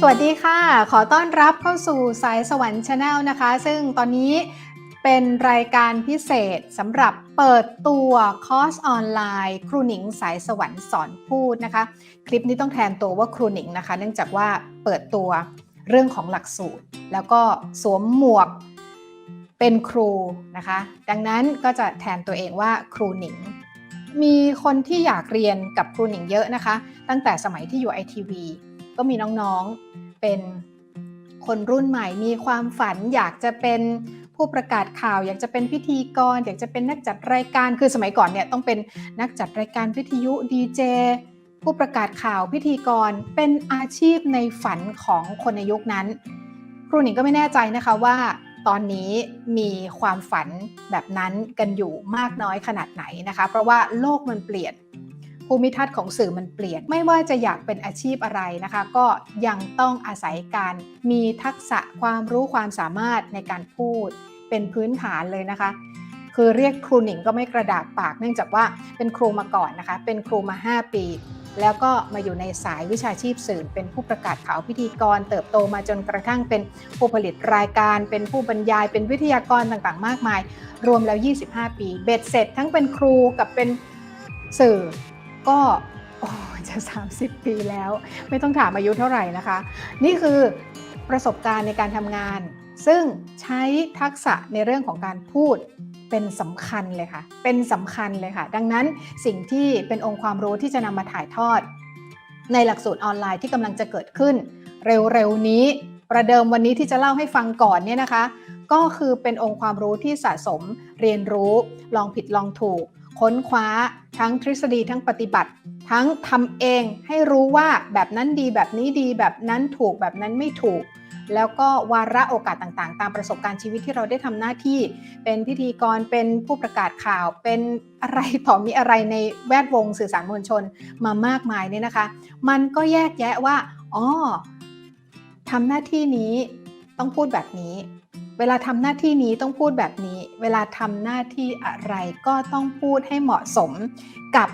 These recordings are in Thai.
สวัสดีค่ะ ขอต้อนรับเข้าสู่สายสวรรค์ชาแนลนะคะ ซึ่งตอนนี้เป็นรายการพิเศษสำหรับเปิดตัวคอร์สออนไลน์ ครูหนิงสายสวรรค์สอนพูดนะคะ คลิปนี้ต้องแทนตัวว่าครูหนิงนะคะ เนื่องจากว่าเปิดตัวเรื่องของหลักสูตร แล้วก็สวมหมวกเป็นครูนะคะ ดังนั้นก็จะแทนตัวเองว่าครูหนิง มีคนที่อยากเรียนกับครูหนิงเยอะนะคะ ตั้งแต่สมัยที่อยู่ไอทีวี ก็มีน้องๆเป็นคนรุ่นใหม่มีความฝันอยากจะเป็นผู้ประกาศข่าว อยากจะเป็นพิธีกร อยากจะเป็นนักจัดรายการคือสมัยก่อนเนี่ยต้องเป็นนักจัดรายการวิทยุดีเจผู้ประกาศข่าวพิธีกรเป็นอาชีพในฝันของคนในยุคนั้น ครูหนิงก็ไม่แน่ใจนะคะว่า ตอนนี้มีความฝันแบบนั้นกันอยู่มากน้อยขนาดไหนนะคะ เพราะว่าโลกมันเปลี่ยน ภูมิทัศน์ของสื่อมันเปลี่ยน ไม่ว่าจะอยากเป็นอาชีพอะไรนะคะ ก็ยังต้องอาศัยการมีทักษะความรู้ความสามารถในการพูด เป็นพื้นฐานเลยนะคะ คือเรียกครูหนิงก็ไม่กระดากปาก เนื่องจากว่าเป็นครูมาก่อนนะคะ เป็นครูมา 5 ปี แล้วก็มาอยู่ในสายวิชาชีพสื่อเป็นผู้ประกาศข่าวพิธีกร เติบโตมาจนกระทั่งเป็นผู้ผลิตรายการ เป็นผู้บรรยาย เป็นวิทยากรต่างๆ มากมาย รวมแล้ว 25 ปี เบ็ดเสร็จ ทั้งเป็นครูกับเป็นสื่อ ก็จะ 30 ปีแล้ว ไม่ต้องถามอายุเท่าไหร่นะคะ นี่คือประสบการณ์ในการทำงาน ซึ่งใช้ทักษะในเรื่องของการพูดเป็นสำคัญเลยค่ะ เป็นสำคัญเลยค่ะ ดังนั้นสิ่งที่เป็นองค์ความรู้ที่จะนำมาถ่ายทอด ในหลักสูตรออนไลน์ที่กำลังจะเกิดขึ้น เร็วๆนี้ ประเดิมวันนี้ที่จะเล่าให้ฟังก่อนเนี่ยนะคะ ก็คือเป็นองค์ความรู้ที่สะสมเรียนรู้ ลองผิดลองถูก ค้นคว้า ทั้งทฤษฎีทั้งปฏิบัติ ทั้งทำเองให้รู้ว่าแบบนั้นดีแบบนี้ดีแบบนั้นถูกแบบนั้นไม่ถูก แล้วก็วาระโอกาสต่างๆ ตามประสบการณ์ชีวิตที่เราได้ทำหน้าที่ เป็นพิธีกรเป็นผู้ประกาศข่าว เป็นอะไรต่อมีอะไรในแวดวงสื่อสารมวลชนมามากมายเนี่ยนะคะ มันก็แยกแยะว่าอ๋อทำหน้าที่นี้ต้องพูดแบบนี้ เวลาทำหน้าที่นี้ต้องพูดแบบนี้ เวลาทำหน้าที่อะไรก็ต้องพูดให้เหมาะสมกับ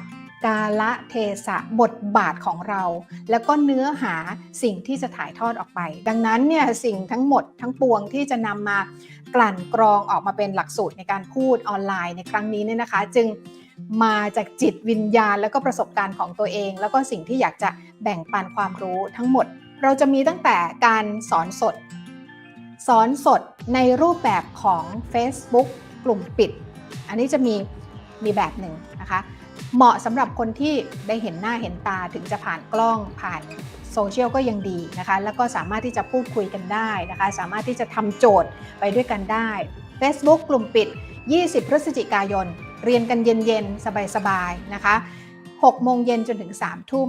กาละเทศะบทบาทของเรา แล้วก็เนื้อหาสิ่งที่จะถ่ายทอดออกไป ดังนั้นเนี่ยสิ่งทั้งหมดทั้งปวงที่จะนำมากลั่นกรองออกมาเป็นหลักสูตรในการพูดออนไลน์ในครั้งนี้เนี่ยนะคะ จึงมาจากจิตวิญญาณ แล้วก็ประสบการณ์ของตัวเอง แล้วก็สิ่งที่อยากจะแบ่งปันความรู้ทั้งหมด เราจะมีตั้งแต่การสอนสด สอนสดในรูปแบบของ Facebook กลุ่มปิด อันนี้จะมีมีแบบหนึ่งนะคะ เหมาะสำหรับคนที่ได้เห็นหน้าเห็นตาถึงจะผ่านกล้องผ่านโซเชียลก็ยังดีนะคะ แล้วก็สามารถที่จะพูดคุยกันได้นะคะ สามารถที่จะทำโจทย์ไปด้วยกันได้ Facebook กลุ่มปิด 20 พฤศจิกายน เรียนกันเย็นๆ สบายๆ นะคะ6โมงเย็นจนถึง3ทุ่ม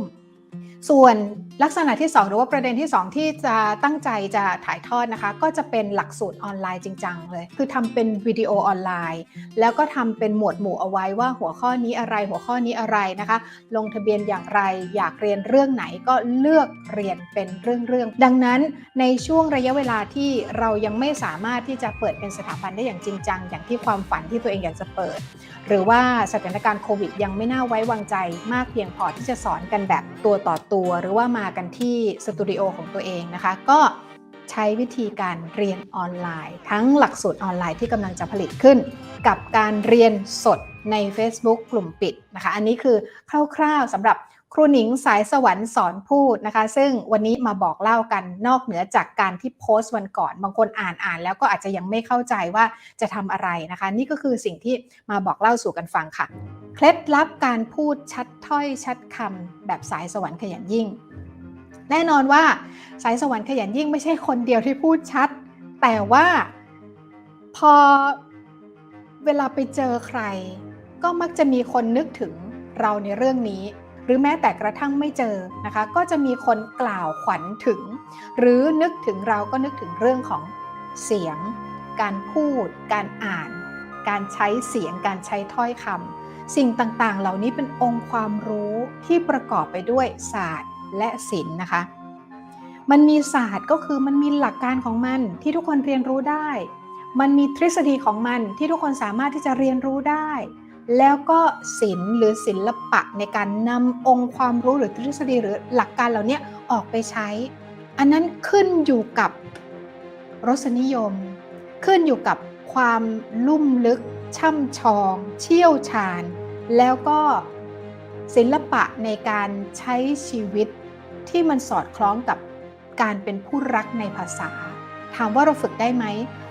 ส่วนลักษณะที่ 2 หรือว่าประเด็นที่ 2 ที่จะตั้งใจจะถ่ายทอดนะคะ ก็จะเป็นหลักสูตรออนไลน์จริงจังเลย คือทำเป็นวิดีโอออนไลน์ แล้วก็ทำเป็นหมวดหมู่เอาไว้ว่าหัวข้อนี้อะไรหัวข้อนี้อะไรนะคะ ลงทะเบียนอย่างไรอยากเรียนเรื่องไหนก็เลือกเรียนเป็นเรื่องๆดังนั้นในช่วงระยะเวลาที่เรายังไม่สามารถที่จะเปิดเป็นสถาบันได้อย่างจริงจังอย่างที่ความฝันที่ตัวเองอยากจะเปิด หรือว่าสถานการณ์โควิดยังไม่น่าไว้วางใจมากเพียงพอที่จะสอนกันแบบตัวต่อตัวหรือว่ามากันที่สตูดิโอของตัวเองนะคะ ก็ใช้วิธีการเรียนออนไลน์ ทั้งหลักสูตรออนไลน์ที่กำลังจะผลิตขึ้น กับการเรียนสดใน Facebook กลุ่มปิดนะคะ อันนี้คือคร่าวๆสำหรับ ครูหนิงสายสวรรค์สอนพูดนะคะ ซึ่งวันนี้มาบอกเล่ากันนอกเหนือจากการที่โพสต์วันก่อน บางคนอ่านอ่านแล้วก็อาจจะยังไม่เข้าใจว่าจะทำอะไรนะคะ นี่ก็คือสิ่งที่มาบอกเล่าสู่กันฟังค่ะ เคล็ดลับการพูดชัดถ้อยชัดคำแบบสายสวรรค์ขยันยิ่ง แน่นอนว่าสายสวรรค์ขยันยิ่งไม่ใช่คนเดียวที่พูดชัด แต่ว่าพอเวลาไปเจอใคร ก็มักจะมีคนนึกถึงเราในเรื่องนี้ หรือแม้แต่กระทั่งไม่เจอนะคะ ก็จะมีคนกล่าวขวัญถึง หรือนึกถึงเราก็นึกถึงเรื่องของเสียง การพูด การอ่าน การใช้เสียง การใช้ถ้อยคำสิ่งต่างๆ เหล่านี้เป็นองค์ความรู้ที่ประกอบไปด้วยศาสตร์และศิลป์นะคะ มันมีศาสตร์ก็คือมันมีหลักการของมันที่ทุกคนเรียนรู้ได้ มันมีทฤษฎีของมันที่ทุกคนสามารถที่จะเรียนรู้ได้ แล้วก็ศิลป์หรือศิลปะในการนำองค์ความรู้หรือทฤษฎีหรือหลักการเหล่านี้ออกไปใช้ อันนั้นขึ้นอยู่กับรสนิยม ขึ้นอยู่กับความลุ่มลึก ช่ำชอง เชี่ยวชาญ แล้วก็ศิลปะในการใช้ชีวิตที่มันสอดคล้องกับการเป็นผู้รักในภาษา ถามว่าเราฝึกได้ไหม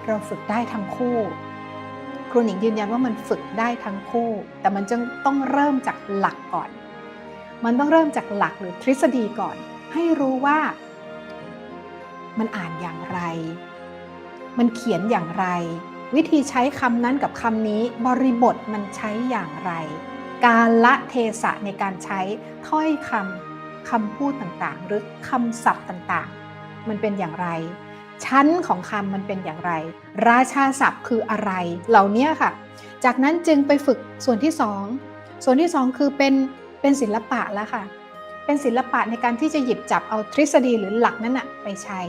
เราฝึกได้ทั้งคู่ รูหนิงยืนยันว่ามันฝึกได้ทั้งคู่ แต่มันจึงต้องเริ่มจากหลักก่อน มันต้องเริ่มจากหลักหรือทฤษฎีก่อน ให้รู้ว่า มันอ่านอย่างไร มันเขียนอย่างไร วิธีใช้คำนั้นกับคำนี้ บริบทมันใช้อย่างไร การละเทศะในการใช้ถ้อยคำคำพูดต่างๆ หรือคำศัพท์ต่างๆ มันเป็นอย่างไร ชั้นของคำมันเป็นอย่างไร ราชาศัพท์คืออะไร เหล่านี้ค่ะ จากนั้นจึงไปฝึกส่วนที่สองส่วนที่สองคือเป็นเป็นศิลปะแล้วค่ะ เป็นศิลปะในการที่จะหยิบจับเอาทฤษฎีหรือหลักนั้นอะไปใช้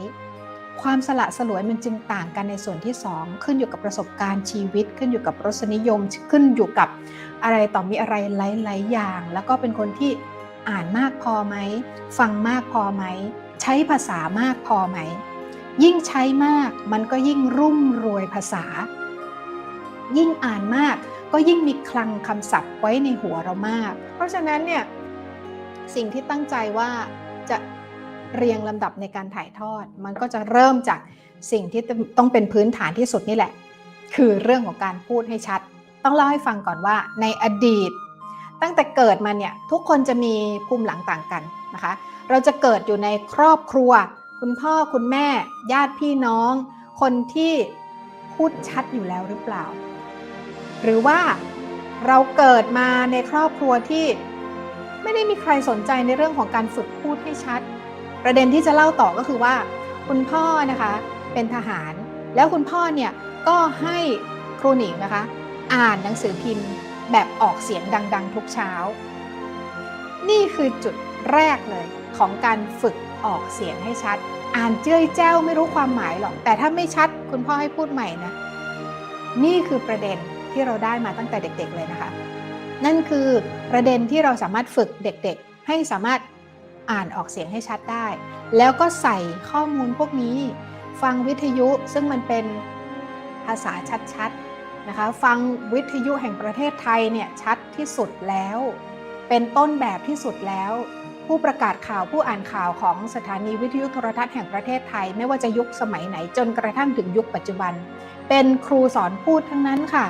ความสละสลวยมันจึงต่างกันในส่วนที่2ขึ้นอยู่กับประสบการณ์ชีวิต ขึ้นอยู่กับรสนิยม ขึ้นอยู่กับอะไรต่อมีอะไรหลายๆอย่าง แล้วก็เป็นคนที่อ่านมากพอไหม ฟังมากพอไหม ใช้ภาษามากพอไหม ยิ่งใช้มากมันก็ยิ่งรุ่มรวยภาษา ยิ่งอ่านมากก็ยิ่งมีคลังคำศัพท์ไว้ในหัวเรามาก เพราะฉะนั้นเนี่ยสิ่งที่ตั้งใจว่าจะเรียงลำดับในการถ่ายทอด มันก็จะเริ่มจากสิ่งที่ต้องเป็นพื้นฐานที่สุดนี่แหละ คือเรื่องของการพูดให้ชัด ต้องเล่าให้ฟังก่อนว่าในอดีต ตั้งแต่เกิดมาเนี่ยทุกคนจะมีภูมิหลังต่างกันนะคะ เราจะเกิดอยู่ในครอบครัว คุณพ่อคุณแม่ ญาติพี่น้อง คนที่พูดชัดอยู่แล้วหรือเปล่า หรือว่าเราเกิดมาในครอบครัวที่ไม่ได้มีใครสนใจในเรื่องของการฝึกพูดให้ชัด ประเด็นที่จะเล่าต่อก็คือว่า คุณพ่อนะคะเป็นทหาร แล้วคุณพ่อเนี่ยก็ให้ครูหนิงนะคะ อ่านหนังสือพิมพ์แบบออกเสียงดัง ๆ ทุกเช้า นี่คือจุดแรกเลยของการฝึก ออกเสียงให้ชัด อ่านเจ้ยแจ้วไม่รู้ความหมายหรอก แต่ถ้าไม่ชัดคุณพ่อให้พูดใหม่นะ นี่คือประเด็นที่เราได้มาตั้งแต่เด็กๆเลยนะคะ นั่นคือประเด็นที่เราสามารถฝึกเด็กๆ ให้สามารถอ่านออกเสียงให้ชัดได้ แล้วก็ใส่ข้อมูลพวกนี้ ฟังวิทยุซึ่งมันเป็นภาษาชัดๆนะคะ ฟังวิทยุแห่งประเทศไทยเนี่ยชัดที่สุดแล้ว เป็นต้นแบบที่สุดแล้ว ผู้ประกาศข่าวผู้อ่านข่าวของสถานีวิทยุโทรทัศน์แห่งประเทศไทย ไม่ว่าจะยุคสมัยไหนจนกระทั่งถึงยุคปัจจุบัน เป็นครูสอนพูดทั้งนั้นค่ะ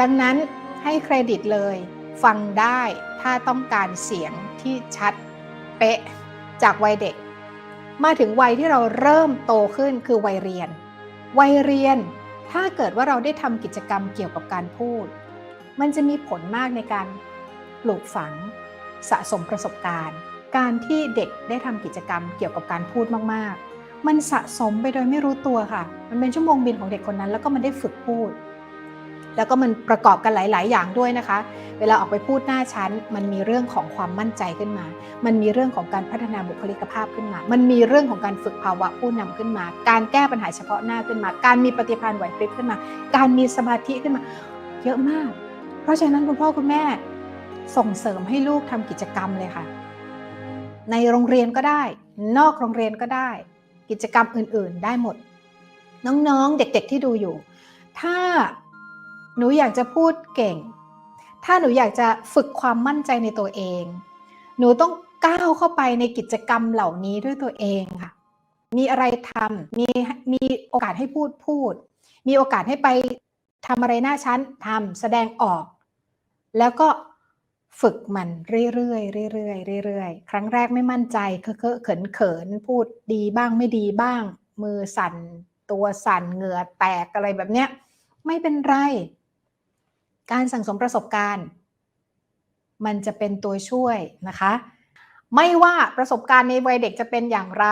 ดังนั้นให้เครดิตเลย ฟังได้ถ้าต้องการเสียงที่ชัดเป๊ะจากวัยเด็ก มาถึงวัยที่เราเริ่มโตขึ้นคือวัยเรียน วัยเรียนถ้าเกิดว่าเราได้ทำกิจกรรมเกี่ยวกับการพูด มันจะมีผลมากในการปลูกฝังสะสมประสบการณ์ การที่เด็กได้ทำกิจกรรมเกี่ยวกับการพูดมากๆ มันสะสมไปโดยไม่รู้ตัวค่ะ มันเป็นชั่วโมงบินของเด็กคนนั้น แล้วก็มันได้ฝึกพูด แล้วก็มันประกอบกันหลาย ๆ อย่างด้วยนะคะ เวลาออกไปพูดหน้าชั้น มันมีเรื่องของความมั่นใจขึ้นมา มันมีเรื่องของการพัฒนาบุคลิกภาพขึ้นมา มันมีเรื่องของการฝึกภาวะผู้นำขึ้นมา การแก้ปัญหาเฉพาะหน้าขึ้นมา การมีปฏิภาณไหวพริบขึ้นมา การมีสมาธิขึ้นมา เยอะมาก เพราะฉะนั้นคุณพ่อคุณแม่ส่งเสริมให้ลูกทำกิจกรรมเลยค่ะ ในโรงเรียนก็ได้ นอกโรงเรียนก็ได้ กิจกรรมอื่นๆ ได้หมด น้องๆเด็กๆที่ดูอยู่ ถ้าหนูอยากจะพูดเก่ง ถ้าหนูอยากจะฝึกความมั่นใจในตัวเอง หนูต้องก้าวเข้าไปในกิจกรรมเหล่านี้ด้วยตัวเองค่ะ มีอะไรทำมีมีโอกาสให้พูดพูด มีโอกาสให้ไปทำอะไรหน้าชั้นทำแสดงออก แล้วก็ ฝึกมันเรื่อยๆเรื่อยๆเรื่อยๆ ครั้งแรกไม่มั่นใจเคอะเขินเขินพูดดีบ้างไม่ดีบ้าง มือสั่น ตัวสั่นเหงื่อแตกอะไรแบบเนี้ยไม่เป็นไร การสั่งสมประสบการณ์ มันจะเป็นตัวช่วยนะคะ ไม่ว่าประสบการณ์ในวัยเด็กจะเป็นอย่างไร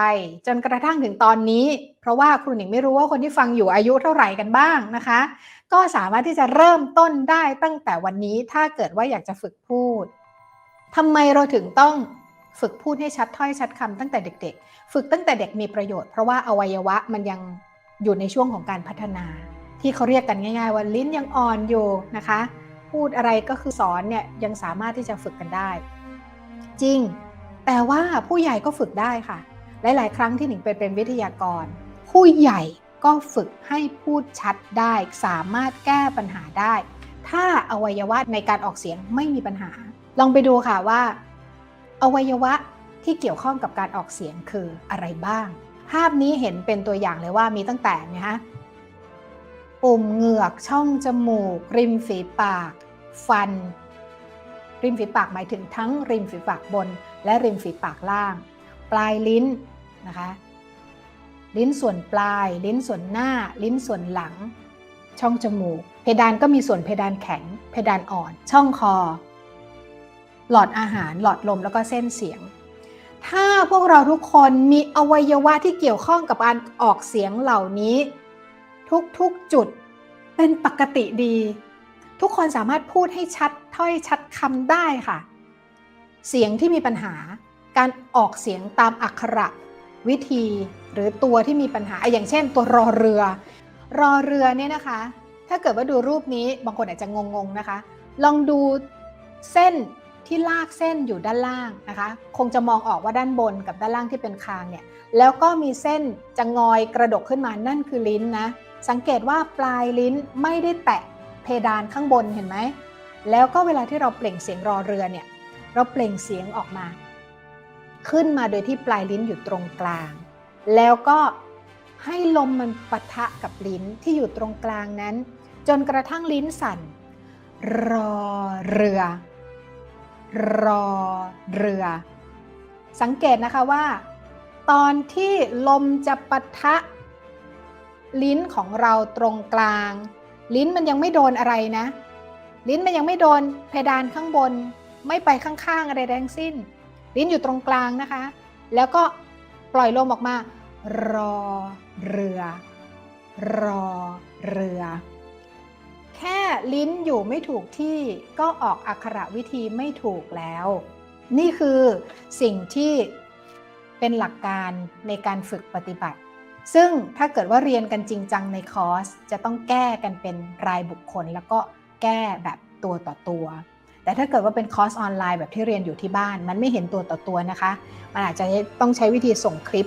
จนกระทั่งถึงตอนนี้ เพราะว่าครูหนิงไม่รู้ว่าคนที่ฟังอยู่อายุเท่าไหร่กันบ้างนะคะ ก็สามารถที่จะเริ่มต้นได้ตั้งแต่วันนี้ถ้าเกิดว่าอยากจะฝึกพูดทำไมเราถึงต้องฝึกพูดให้ชัดถ้อยชัดคำตั้งแต่เด็ก ๆ ฝึกตั้งแต่เด็กมีประโยชน์เพราะว่าอวัยวะมันยังอยู่ในช่วงของการพัฒนา ที่เขาเรียกกันง่าย ๆ ว่าลิ้นยังอ่อนอยู่นะคะ พูดอะไรก็คือสอนเนี่ยยังสามารถที่จะฝึกกันได้ จริง แต่ว่าผู้ใหญ่ก็ฝึกได้ค่ะ หลาย ๆ ครั้งที่หนิงไปเป็นวิทยากร ผู้ใหญ่ ก็ฝึกให้พูดชัดได้ สามารถแก้ปัญหาได้ ถ้าอวัยวะในการออกเสียงไม่มีปัญหา ลองไปดูค่ะว่า อวัยวะที่เกี่ยวข้องกับการออกเสียงคืออะไรบ้าง ภาพนี้เห็นเป็นตัวอย่างเลยว่ามีตั้งแต่นะคะปุ่มเหงือกช่องจมูก ริมฝีปาก ฟัน ริมฝีปากหมายถึงทั้งริมฝีปากบน และริมฝีปากล่าง ปลายลิ้นนะคะ ลิ้นส่วนปลาย ลิ้นส่วนหน้า ลิ้นส่วนหลัง ช่องจมูก เพดานก็มีส่วนเพดานแข็ง เพดานอ่อน ช่องคอ หลอดอาหาร หลอดลมแล้วก็เส้นเสียง ถ้าพวกเราทุกคนมีอวัยวะที่เกี่ยวข้องกับการออกเสียงเหล่านี้ ทุกๆจุดเป็นปกติดี ทุกคนสามารถพูดให้ชัดถ้อยชัดคำได้ค่ะ เสียงที่มีปัญหาการออกเสียงตามอักขระวิธี หรือตัวที่มีปัญหาอย่างเช่น ตัวรอเรือ รอเรือเนี่ยนะคะ ถ้าเกิดว่าดูรูปนี้บางคนอาจจะงงๆนะคะ ลองดูเส้นที่ลากเส้นอยู่ด้านล่างนะคะ คงจะมองออกว่าด้านบนกับด้านล่างที่เป็นคางเนี่ยแล้วก็มีเส้นจะงอยกระดกขึ้นมานั่นคือลิ้นนะสังเกตว่าปลายลิ้นไม่ได้แตะเพดานข้างบนเห็นไหมแล้วก็เวลาที่เราเปล่งเสียงรอเรือเนี่ยเราเปล่งเสียงออกมา ขึ้นมาโดยที่ปลายลิ้นอยู่ตรงกลาง แล้วก็ให้ลมมันปะทะกับลิ้นที่อยู่ตรงกลางนั้น จนกระทั่งลิ้นสั่น รอเรือ รอเรือ สังเกตนะคะว่า ตอนที่ลมจะปะทะ ลิ้นของเราตรงกลาง ลิ้นมันยังไม่โดนอะไรนะ ลิ้นมันยังไม่โดนเพดานข้างบน ไม่ไปข้างๆอะไรทั้งสิ้น ลิ้นอยู่ตรงกลางนะคะ แล้วก็ ปล่อยลมออกมา รอเรือ รอเรือ แค่ลิ้นอยู่ไม่ถูกที่ก็ออกอักขระวิธีไม่ถูกแล้ว นี่คือสิ่งที่เป็นหลักการในการฝึกปฏิบัติ ซึ่งถ้าเกิดว่าเรียนกันจริงจังในคอร์ส จะต้องแก้กันเป็นรายบุคคล แล้วก็แก้แบบตัวต่อตัว แต่ถ้าเกิดว่าเป็นคอร์สออนไลน์แบบที่เรียนอยู่ที่บ้าน มันไม่เห็นตัวต่อตัวนะคะ มันอาจจะต้องใช้วิธีส่งคลิป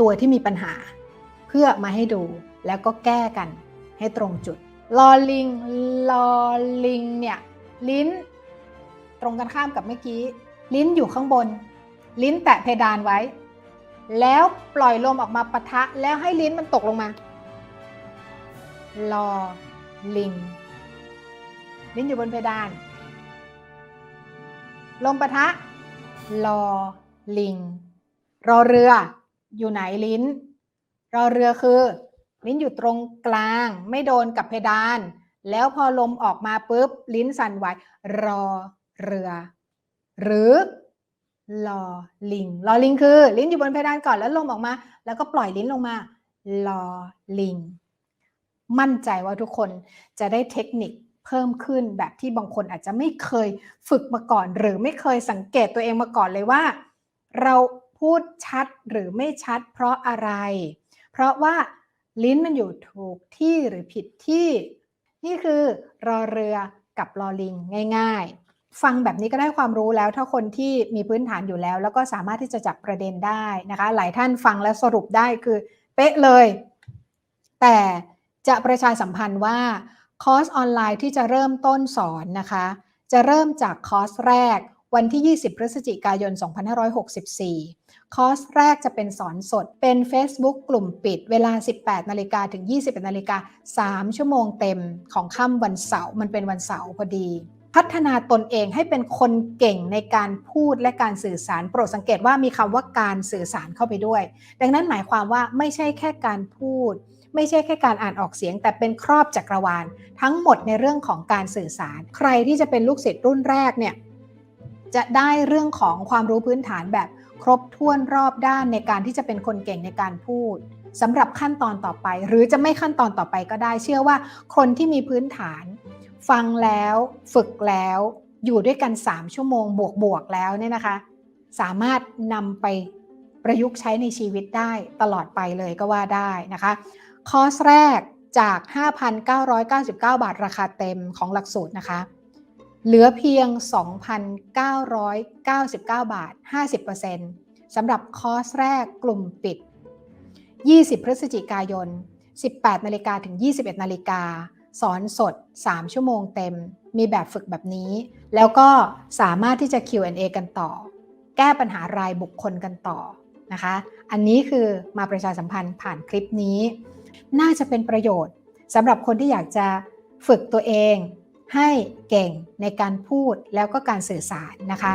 ตัวที่มีปัญหา เพื่อมาให้ดูแล้วก็แก้กันให้ตรงจุดลอลิงลอลิงเนี่ยลิ้น ตรงกันข้ามกับเมื่อกี้ ลิ้นอยู่ข้างบน ลิ้นแตะเพดานไว้ แล้วปล่อยลมออกมาปะทะแล้วให้ลิ้นมันตกลงมาลอลิงลิ้นอยู่บนเพดาน ลมปะทะลอลิง รอเรือ อยู่ไหนลิ้น รอเรือคือ ลิ้นอยู่ตรงกลาง ไม่โดนกับเพดาน แล้วพอลมออกมาปุ๊บ ลิ้นสั่นไหวรอเรือ หรือลอลิงลอลิงคือ ลิ้นอยู่บนเพดานก่อนแล้วลมออกมา แล้วก็ปล่อยลิ้นลงมาลอลิง มั่นใจว่าทุกคนจะได้เทคนิค เพิ่มขึ้นแบบที่บางคนอาจจะไม่เคยฝึกมาก่อน หรือไม่เคยสังเกตตัวเองมาก่อนเลยว่า เราพูดชัดหรือไม่ชัดเพราะอะไร เพราะว่าลิ้นมันอยู่ถูกที่หรือผิดที่ นี่คือรอเรือกับลอลิงง่าย ๆ ฟังแบบนี้ก็ได้ความรู้แล้วถ้าคนที่มีพื้นฐานอยู่แล้ว แล้วก็สามารถที่จะจับประเด็นได้นะคะ หลายท่านฟังและสรุปได้คือเป๊ะเลย แต่จะประชาสัมพันธ์ว่า คอร์สออนไลน์ที่จะเริ่มต้นสอนนะคะ จะเริ่มจากคอร์สแรกวันที่ 20 พฤศจิกายน 2564 คอร์สแรกจะเป็นสอนสด เป็น Facebook กลุ่มปิด เวลา 18 นาฬิกาถึง 21 นาฬิกา 3 ชั่วโมงเต็มของค่ำวันเสาร์ มันเป็นวันเสาร์พอดี พัฒนาตนเองให้เป็นคนเก่งในการพูดและการสื่อสาร โปรดสังเกตว่ามีคำว่าการสื่อสารเข้าไปด้วย ดังนั้นหมายความว่าไม่ใช่แค่การพูด ไม่ใช่แค่การอ่านออกเสียง แต่เป็นครอบจักรวาล ทั้งหมดในเรื่องของการสื่อสาร ใครที่จะเป็นลูกศิษย์รุ่นแรกเนี่ยจะได้เรื่องของความรู้พื้นฐานแบบครบถ้วนรอบด้านในการที่จะเป็นคนเก่งในการพูดสำหรับขั้นตอนต่อไป หรือจะไม่ขั้นตอนต่อไปก็ได้ เชื่อว่าคนที่มีพื้นฐาน ฟังแล้วฝึกแล้วอยู่ด้วยกัน 3 ชั่วโมง บวกๆแล้วเนี่ยนะคะ สามารถนำไปประยุกต์ใช้ในชีวิตได้ตลอดไปเลยก็ว่าได้นะคะ คอร์สแรกจาก 5,999 บาทราคาเต็มของหลักสูตรนะคะ เหลือเพียง 2,999 บาท 50%สำหรับคอร์สแรกกลุ่มปิด 20 พฤศจิกายน 18 นาฬิกาถึง 21 นาฬิกา สอนสด 3 ชั่วโมงเต็ม มีแบบฝึกแบบนี้ แล้วก็สามารถที่จะ Q&A กันต่อ แก้ปัญหารายบุคคลกันต่อนะคะ อันนี้คือมาประชาสัมพันธ์ผ่านคลิปนี้ น่าจะเป็นประโยชน์สำหรับคนที่อยากจะฝึกตัวเอง ให้เก่งในการพูดแล้วก็การสื่อสารนะคะ